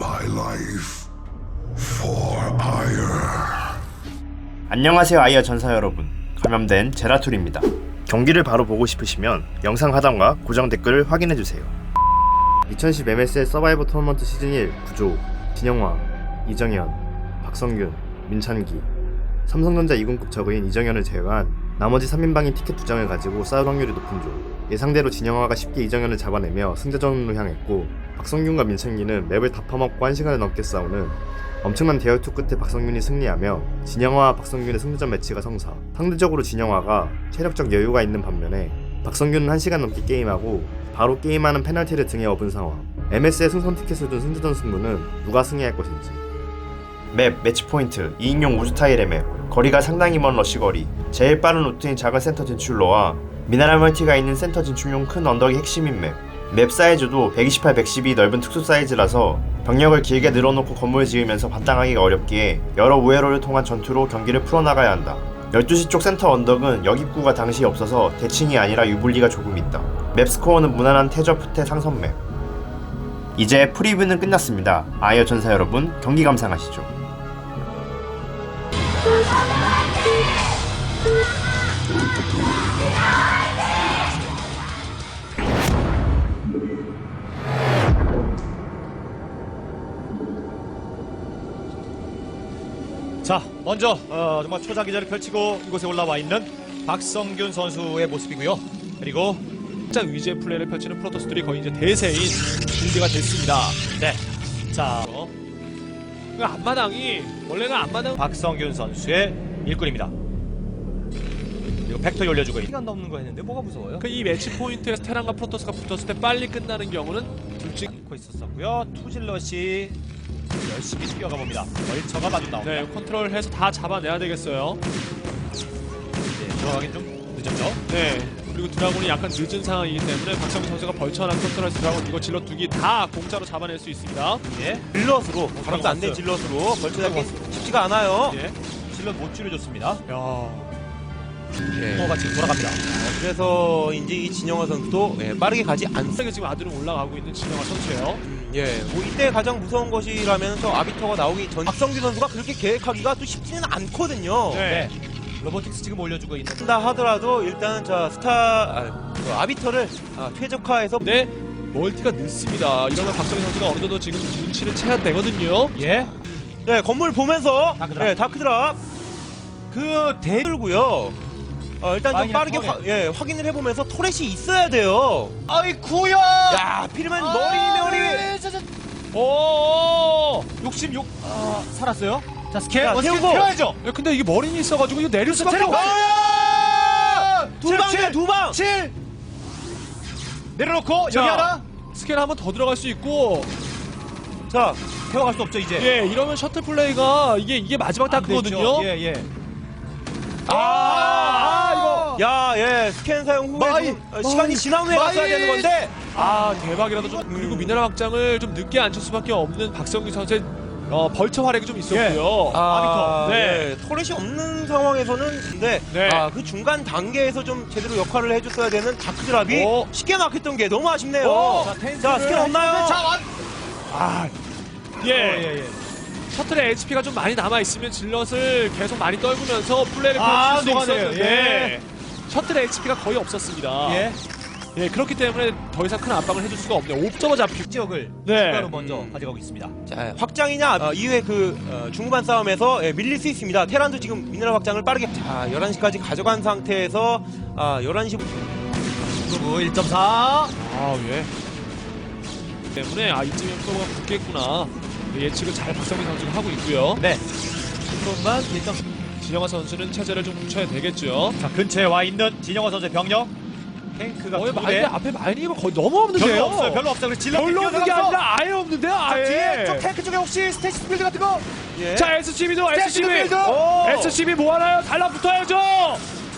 my life for ire. 안녕하세요 아이어 전사 여러분. 감염된 제라툴입니다. 경기를 바로 보고 싶으시면 영상 하단과 고정 댓글을 확인해주세요. 2010 MSL 서바이버 토너먼트 시즌 1 구조 진영화 이정현 박성균 민찬기 삼성전자 2군급 적인 이정현을 제외한 나머지 3인방인 티켓 2장을 가지고 싸울 확률이 높은 조 예상대로 진영화가 쉽게 이정현을 잡아내며 승자전으로 향했고 박성균과 민찬기는 맵을 다 파먹고 1시간을 넘게 싸우는 엄청난 대열투 끝에 박성균이 승리하며 진영화와 박성균의 승부전 매치가 성사. 상대적으로 진영화가 체력적 여유가 있는 반면에 박성균은 1시간 넘게 게임하고 바로 게임하는 페널티를 등에 업은 상황. MS의 승선 티켓을 둔 승자전 승부는 누가 승리할 것인지. 맵, 매치 포인트, 2인용 우주 타일의 맵, 거리가 상당히 먼 러시거리, 제일 빠른 루트인 작은 센터 진출로와 미네랄 멀티가 있는 센터 진출용 큰 언덕이 핵심인 맵, 맵 사이즈도 128, 112 넓은 특수 사이즈라서 병력을 길게 늘어놓고 건물 지으면서 바탕하기가 어렵기에 여러 우회로를 통한 전투로 경기를 풀어나가야 한다. 12시 쪽 센터 언덕은 역입구가 당시 없어서 대칭이 아니라 유불리가 조금 있다. 맵 스코어는 무난한 태저 푸테 상선 맵. 이제 프리뷰는 끝났습니다. 아이어 전사 여러분 경기 감상하시죠. 자, 먼저 어, 정말 초자 기자를 펼치고 이곳에 올라와 있는 박성균 선수의 모습이고요. 그리고 장 위주의 플레이를 펼치는 프로토스들이 거의 이제 대세인 준비가 됐습니다. 네, 자그 앞마당이 원래는 앞마당 박성균 선수의 일꾼입니다. 그리고 벡터 올려주고 시간 넘는 거 했는데 뭐가 무서워요? 그 이 매치 포인트에서 테란과 프로토스가 붙었을 때 빨리 끝나는 경우는 둘째 않고 있었었고요. 투질럿이 열심히 뛰어가 봅니다. 벌처가 마주 나옵니다. 네, 컨트롤해서 다 잡아내야 되겠어요. 네, 들어가긴 좀 늦었죠. 네. 그리고 드라곤이 약간 늦은 상황이기 때문에 박성민 선수가 벌처 하나 컨트롤해서 드라곤 이거 질러 두기 다 공짜로 잡아낼 수 있습니다. 예, 질럿으로 바람도 안된 질럿으로 벌처 잡기 쉽지가 않아요. 예. 질럿 못 줄여줬습니다. 야. 스코어가 지금 돌아갑니다. 그래서 이제 이 진영화 선수도 예, 빠르게 가지 않. 세게 지금 아들은 올라가고 있는 진영아 선수예요. 예, 뭐 이때 가장 무서운 것이라면 저 아비터가 나오기 전 박성규 선수가 그렇게 계획하기가 또 쉽지는 않거든요. 네. 로보틱스 지금 올려주고 있는 한다 하더라도 일단 저 스타 아, 그 아비터를 아, 최적화해서 네. 멀티가 늦습니다. 이러면 박성민 선수가 어느 정도 지금 눈치를 채야 되거든요. 예. 네, 건물 보면서 다크드랍. 네, 다크드랍 그 대들고요. 어, 일단 좀 빠르게. 화- 예, 확인을 해보면서 토렛이 있어야 돼요. 아이쿠야! 야, 필요면 머리 머리. 오! 66 아, 살았어요. 자, 스캔. 자, 어, 세우고. 필요하죠. 야, 근데 이게 머린이 있어가지고 이거 내릴 수밖에 없어. 두 방이야, 두 방. 7 내려놓고 자. 여기 하나. 스캔 한번 더 들어갈 수 있고 자, 태워갈 수 없죠, 이제. 예 이러면 셔틀 플레이가 이게 이게 마지막. 다크거든요 예, 예. 아, 아, 야, 예, 스캔 사용 후에 마이, 좀, 어, 시간이 지난 후에 갔어야 되는 건데. 아 대박이라도 좀 그리고 미네랄 확장을 좀 늦게 안 칠 수밖에 없는 박성규 선수의 어, 벌처 활약이 좀 있었고요 아, 네. 네. 토렛이 없는 상황에서는 근데 네. 아, 그 중간 단계에서 좀 제대로 역할을 해줬어야 되는 다크드랍이 오. 쉽게 막혔던 게 너무 아쉽네요. 오. 자, 자, 텐스를 스캔 없나요? 자, 완. 아, 예. 예, 예. 셔틀의 HP가 좀 많이 남아 있으면 질럿을 계속 많이 떨구면서 플레이를 아, 펼칠 수 녹아내요. 있었는데 셔틀의 HP가 거의 없었습니다 예. 예, 그렇기 때문에 더 이상 큰 압박을 해줄 수가 없네요 옵저버 잡히고 지역을 네. 추가로 먼저 가져가고 있습니다. 자, 확장이냐 어, 이후에 그 어, 중후반 싸움에서 예, 밀릴 수 있습니다. 테란도 지금 미네랄 확장을 빠르게 자, 11시까지 가져간 상태에서 아, 11시 그리고 1.4. 아, 예. 때문에 아 이쯤이면 프로가 붙겠구나 예측을 잘 박성민 선수가 하고 있고요. 네. 그것만 1.4. 진영아 선수는 체제를 좀 붙여야 되겠죠. 자, 근처에 와 있는 진영호 선수의 병력. 탱크가 거의 두 대. 앞에 마이니가 거의 너무 없는데요. 별로 없어요. 별로 없어요. 그래서 질러 별로 없는 게 아니라 아예 없는데요. 자, 아예. 뒤에 저 탱크 쪽에 혹시 스테이시 빌드 같은 거? 예. 자 SCB도 SCB. 빌드. 오. SCB 뭐 하나요? 달라붙어야죠.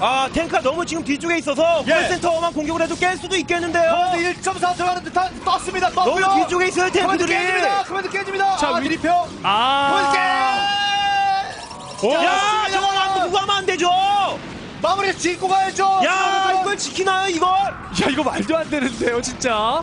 아, 탱크가 너무 지금 뒤쪽에 있어서 예. 콜센터만 공격을 해도 깰 수도 있겠는데요. 그런데 1.4 들어가는 듯한 떴습니다. 너무 떴고요. 뒤쪽에 있어요, 탱크들이. 깨집니다. 그만도 깨집니다. 자, 아, 위- 위리표. 아. 야, 저거 안 누가 하면 안 되죠. 마무리 짓고 가야죠. 야, 이걸 지키나요, 이걸? 야 이거 말도 안 되는데요, 진짜.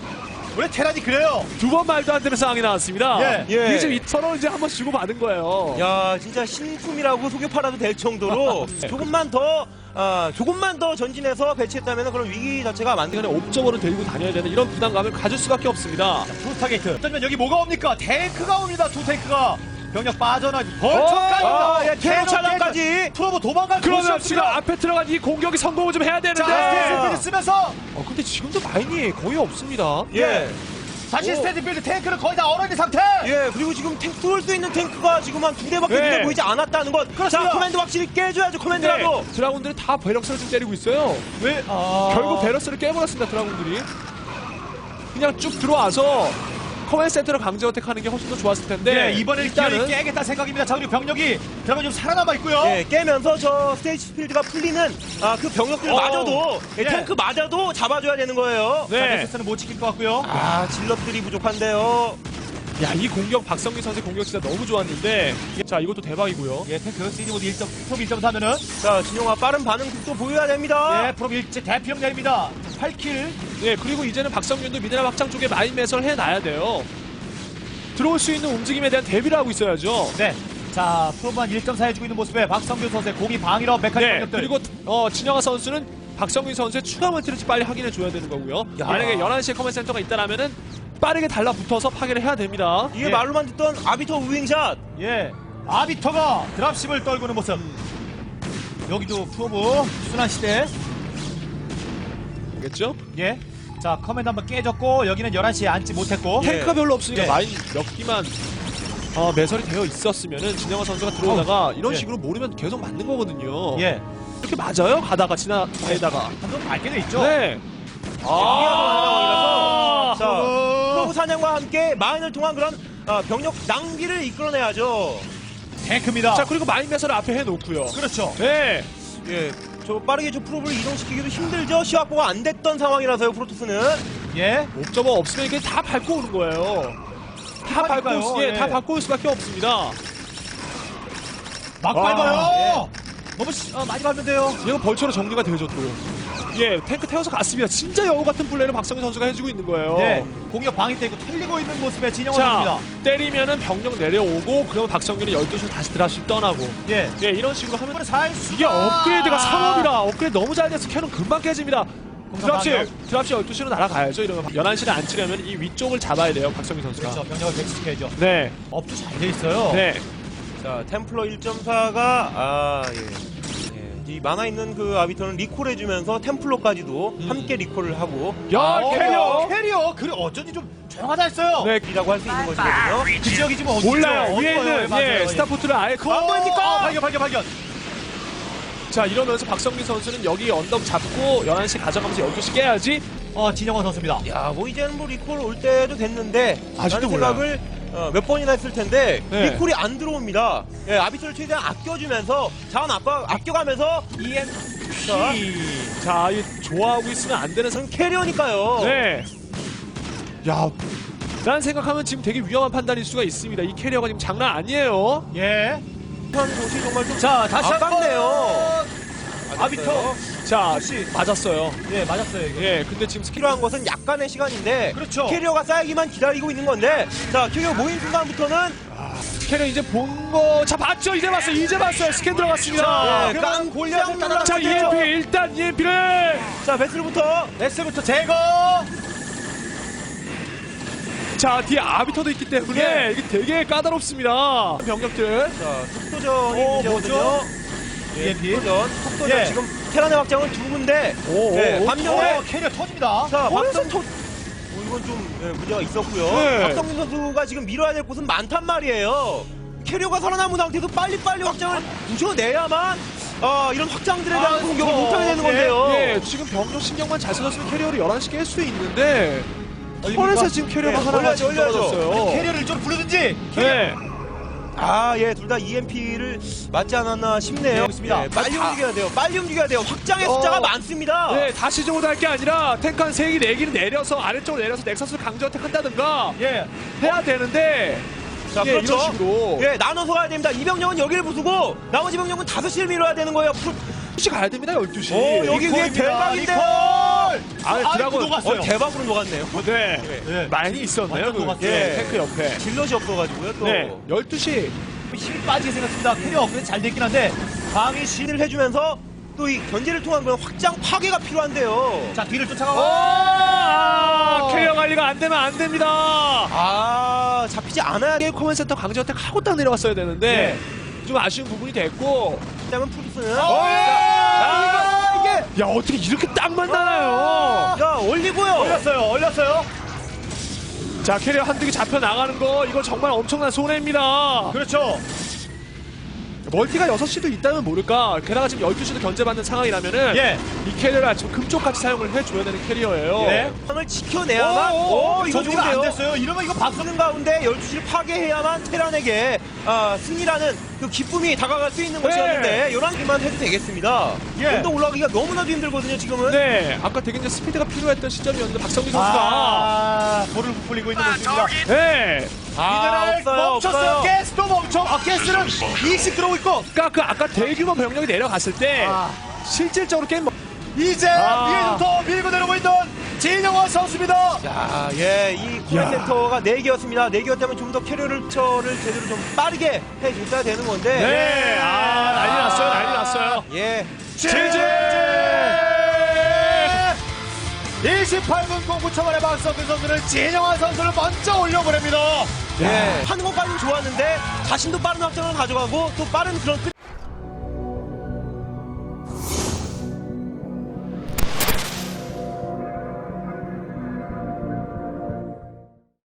원래 테란이 그래요. 두 번 말도 안 되는 상황이 나왔습니다. 예, 예. 이게 지금 서로 이제 한번 주고 받은 거예요. 야 진짜 신품이라고 속여 팔아도 될 정도로 네. 조금만 더 아, 조금만 더 전진해서 배치했다면 그런 위기 자체가 만들 시간에 옵저버를 데리고 다녀야 되는 이런 부담감을 가질 수밖에 없습니다. 투스타게이트. 어쩌면 여기 뭐가 옵니까? 탱크가 옵니다. 투 탱크가. 병력 빠져나기. 아, 벌처까지. 예, 테러 차량까지 트로버 도망갈 그러면. 지금 앞에 들어간 이 공격이 성공을 좀 해야 되는데. 자, 스탠드빌드 쓰면서 어, 근데 지금도 마인이 거의 없습니다. 예. 다시 오. 스탠드빌드 탱크는 거의 다 얼어있는 상태. 예, 그리고 지금 탱크 쏠수 있는 탱크가 지금 한 두 대밖에 네. 눈에 보이지 않았다는 것. 자, 그렇습니다. 커맨드 확실히 깨줘야죠, 커맨드라도. 네, 드라군들이 다 베럭스를 좀 때리고 있어요. 왜? 아... 결국 베럭스를 깨버렸습니다, 드라군들이. 그냥 쭉 들어와서 커맨드 센터로 강제 어택하는 게 훨씬 더 좋았을 텐데. 네, 이번에 일단은 일단은 깨겠다 생각입니다. 자, 그리고 병력이 들어가 좀 살아남아 있고요. 예, 깨면서 저 스테이지 필드가 풀리는 아, 그 병력들마저도 예, 예. 탱크마저도 잡아줘야 되는 거예요. 자, 네. 넥서스는 못 지킬 것 같고요. 아, 질럿들이 부족한데요. 야, 이 공격 박성기 선수의 공격 진짜 너무 좋았는데. 자, 이것도 대박이고요. 예, 탱크 시디 모드 1점, 프로 1.4면은 자, 진용아 빠른 반응 속도 보여야 됩니다. 예, 프로 1제 대피력 내립니다. 8킬. 네, 그리고 이제는 박성균도 미네랄 확장 쪽에 마인 매설 해놔야 돼요. 들어올 수 있는 움직임에 대한 대비를 하고 있어야죠. 네. 자, 프로만 1.4 해주고 있는 모습에 박성균 선수의 공이 방위로 메카닉 네, 병력들. 그리고 어, 진영아 선수는 박성균 선수의 추가 멀티를 빨리 확인해 줘야 되는 거고요. 만약에 11시에 커맨 센터가 있다라면은 빠르게 달라붙어서 파괴를 해야 됩니다. 이게 예. 말로만 듣던 아비터 우윙샷. 예. 아비터가 드랍십을 떨구는 모습. 여기도 프로브 순환 시대. 알겠죠? 예. 자, 커맨드 한번 깨졌고 여기는 11시에 앉지 못했고. 예. 탱크가 별로 없으니까 예. 마인 몇 기만 어, 매설이 되어 있었으면은 진영아 선수가 들어오다가 이런 예. 식으로 모르면 계속 맞는 거거든요. 예. 이렇게 맞아요? 가다가 지나다가. 한번 밝게 돼 있죠. 네. 아~ 자, 프로브. 사냥과 함께 마인을 통한 그런 아, 병력 낭비를 이끌어내야죠. 탱크입니다. 자, 그리고 마인 매설을 앞에 해놓고요. 그렇죠. 네. 예, 저 빠르게 저 프로브를 이동시키기도 힘들죠. 시확보가 안 됐던 상황이라서요. 프로토스는. 예. 옵저버 없으면 이게 다 밟고 오는 거예요. 다 밟고, 올 수, 예, 예. 다 밟고 올 수밖에 없습니다. 막 아, 밟아요. 너무 시- 아, 많이 밟는데요. 얘가 벌처로 정리가 되죠, 또. 예, 탱크 태워서 갔습니다. 진짜 여우 같은 플레이를 박성현 선수가 해주고 있는 거예요. 네. 공격 방위되고 털리고 있는 모습의 진영원 자, 선수입니다. 때리면은 병력 내려오고, 그러면 박성균이 12시로 다시 드랍십 떠나고. 예. 예, 이런 식으로 하면 이게 업그레이드가 3업이라 업그레이드 너무 잘 돼서 캐논 금방 깨집니다. 드랍십. 드랍십 12시로 날아가야죠. 이러면 11시를 안 치려면 이 위쪽을 잡아야 돼요, 박성균 선수가. 그렇죠. 병력을 배치시켜야죠. 네, 업도 잘 돼 있어요. 네. 자, 템플러 1.4가 아, 예. 예, 이 만화 있는 그 아비터는 리콜 해주면서 템플러까지도 함께 리콜을 하고 야, 어, 캐리어! 캐리어. 그래 어쩐지 좀 조용하다 했어요. 네, 이라고 할 수 있는 것이거든요. 그 지역이 지금 어디죠? 몰라요. 어디 위에 거예요? 있는 맞아요. 예, 스타포트를 아예 어, 어, 보입니까? 발견 발견 발견. 자, 이러면서 박성민 선수는 여기 언덕 잡고 11시 가져가면서 12시 깨야지. 어 진영원 선수입니다. 야, 뭐 이제는 뭐 리콜 올 때도 됐는데 아직도 라는 생각을 어, 몇 번이나 했을 텐데 네. 리콜이 안 들어옵니다. 예, 아비터를 최대한 아껴주면서 자원 아까 아껴가면서 EM 자, 자, 이 좋아하고 있으면 안 되는 상. 캐리어니까요. 네. 야, 난 생각하면 지금 되게 위험한 판단일 수가 있습니다. 이 캐리어가 지금 장난 아니에요. 예. 한 곳이 정말 좀 자 다시 아깝네요. 한번 아비터. 자, 맞았어요. 예 맞았어요 이게. 예, 근데 지금 스킬 필요한 것은 약간의 시간인데 그렇죠. 캐리어가 쌓이기만 기다리고 있는 건데 자 캐리어 모인 순간부터는 캐리어 이제 본 거. 자, 봤죠? 이제 봤어요. 이제 봤어요. 스캔 들어갔습니다. 예, 깡 골리앗을 따라 자, EMP 일단 EMP를 자 베슬부터 S부터 제거. 자, 뒤에 아비터도 있기 때문에 예. 이게 되게 까다롭습니다. 병력들. 자 속도전이 어, 문제거든요. 뭐죠? 예, EMP. 속도전 속도전 예. 지금 테란의 확장은 두 군데 오, 예, 오, 오. 반면에 어, 캐리어 터집니다. 자 박성 어, 이건 좀 예, 문제가 있었고요. 네. 박성민 선수가 지금 밀어야 될 곳은 많단 말이에요. 캐리어가 살아남은 상태에서 빨리빨리 확장을 부셔내야만 어, 이런 확장들에 대한 아, 공격을 어, 못하게 되는 예, 건데요. 예, 지금 병력 신경만 잘 써줬으면 캐리어를 11시 깰수 있는데 얼립니까? 폰에서 지금 캐리어가 네, 하나가 올려야죠. 떨어졌어요. 캐리어를 좀 부르든지. 네. 아, 예, 둘 다 EMP를 맞지 않았나 싶네요. 그렇습니다. 예, 빨리 다- 움직여야 돼요. 빨리 움직여야 돼요. 확장의 어. 숫자가 많습니다. 네, 다시 정도 할게 아니라 한 3기, 4기를 내려서 아래쪽으로 내려서 넥서스를 강제 어택한다든가 예. 해야 되는데 자, 예, 그렇죠. 이런 식으로 예, 나눠서 가야 됩니다. 이병력은 여기를 부수고 나머지 병력은 5시를 밀어야 되는 거예요. 프- 12시 가야 됩니다, 12시. 오, 여기 위에 리콜입니다. 대박인데요. 리콜! 헐! 아, 드라곤. 녹았어요. 어, 대박으로 녹았네요. 네. 예. 많이 있었네요. 그 녹았어요. 예, 탱크 옆에. 질럿이 없어가지고요. 또 네. 12시. 힘이 빠지게 생겼습니다. 캐리어 업그레이드 잘 됐긴 한데 방이 시... 를 해주면서 또 이 견제를 통한 그런 확장 파괴가 필요한데요. 자 뒤를 쫓아가고 아, 캐리어 관리가 안 되면 안 됩니다. 아 잡히지 않아야 돼. 게임 커맨 센터 강제어택 하고 딱 내려갔어야 되는데 좀 아쉬운 부분이 됐고. 그다음은 프로스는 아, 이게 야 어떻게 이렇게 딱 만나나요? 자 올리고요. 올렸어요. 올렸어요. 자 캐리어 한두 개 잡혀 나가는 거 이거 정말 엄청난 손해입니다. 그렇죠. 멀티가 6시도 있다면 모를까. 게다가 지금 12시도 견제받는 상황이라면은 예. 이 캐리어를 지금 금쪽같이 사용을 해줘야 되는 캐리어예요. 네. 상을 지켜내야만. 오, 오, 오, 이거 정리가 안. 됐어요. 이러면 이거 박수 박수는 가운데 12시를 파괴해야만 테란에게 아, 승리라는 그 기쁨이 다가갈 수 있는 것이었는데 11개만 해도 되겠습니다. 예. 언덕 올라가기가 너무나도 힘들거든요, 지금은. 네, 아까 되게 이제 스피드가 필요했던 시점이었는데 박성기 선수가 아, 볼을 부풀리고 있는 모습입니다. 네, 아, 없어요, 멈췄어요. 없어요. 가스도 멈춰. 아, 가스는 20 들어오고 있고. 그러니까 그 아까 대규모 병력이 내려갔을 때 아. 실질적으로 게임 뭐- 이제 아. 위에부터 밀고 내려오고 있는 진영화 선수입니다. 야, 예, 이 야. 코멘센터가 4개였습니다. 4개였다면 좀 더 캐리어를 처를 제대로 좀 빠르게 해줬어야 되는 건데. 네, 아 난리 났어요, 난리 났어요. 예. 제제 28분 09초 만에 박성근 선수는 진영화 선수를 먼저 올려보냅니다. 예. 하는 것까지는 좋았는데 자신도 빠른 확장을 가져가고 또 빠른 그런 끝